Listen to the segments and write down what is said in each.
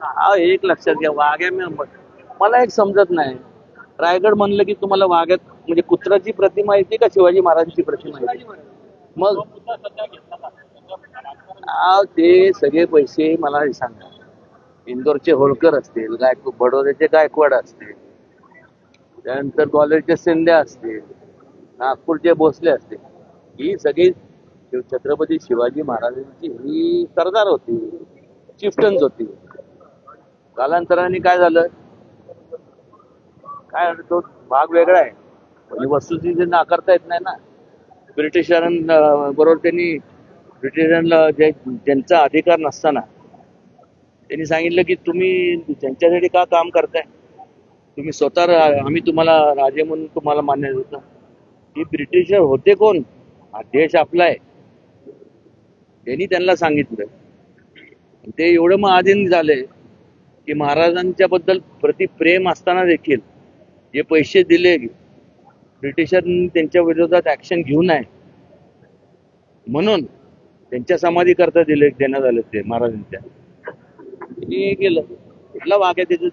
हा एक लक्षात घ्या वाघ्या मी- मला एक समजत नाही. रायगड म्हणलं की तुम्हाला वाघ्यात म्हणजे कुत्राची प्रतिमा येते का शिवाजी महाराजांची प्रतिमा येते मग? ते सगळे पैसे मला सांगा. इंदोरचे होळकर असतील गायक बडोद्याचे गायकवाड असतील त्यानंतर ग्वाल्हेरचे शिंदे असतील नागपूरचे भोसले असतील ही सगळी छत्रपती शिवाजी महाराजांची ही सरदार होती चिफ्टन्स होती. कालांतराने काय झालं? काय तो भाग वेगळा आहे. म्हणजे वस्तुस्थिती नाकारता येत नाही ना ब्रिटिशांबरोबर त्यांनी ब्रिटिशांना जे ज्यांचा अधिकार नसताना त्यांनी सांगितलं की तुम्ही त्यांच्यासाठी का काम करताय? तुम्ही स्वतः आम्ही तुम्हाला राजे म्हणून तुम्हाला मान्य देतो की ब्रिटिशर होते कोण? हा देश आपला आहे. त्यांनी त्यांना सांगितलं. ते एवढं मग आधीन झाले की महाराजांच्या बद्दल प्रति प्रेम असताना देखील जे पैसे दिले ब्रिटिशांनी त्यांच्या विरोधात ऍक्शन घेऊ नये म्हणून त्यांच्या समाधी करता दिले देण्यात आले ते महाराजांच्या. हे केलं. कुठला वाघ आहे त्याचं?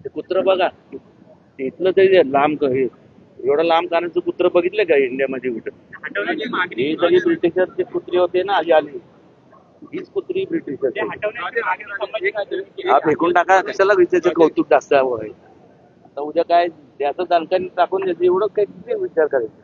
ते कुत्र बघा. ते इथलं ते लांब हे एवढं लांब कानाचं कुत्र बघितलं का इंडियामध्ये कुठं? हे सगळे ब्रिटिशरचे कुत्रे होते ना आधी आली. हीच कुत्री केली. हा फेकून टाका कशाला विचारायचं कौतुक जास्त हवं आहे? आता उद्या काय त्याचं दणकाने टाकून द्यायचं एवढं काय विचार करायचं.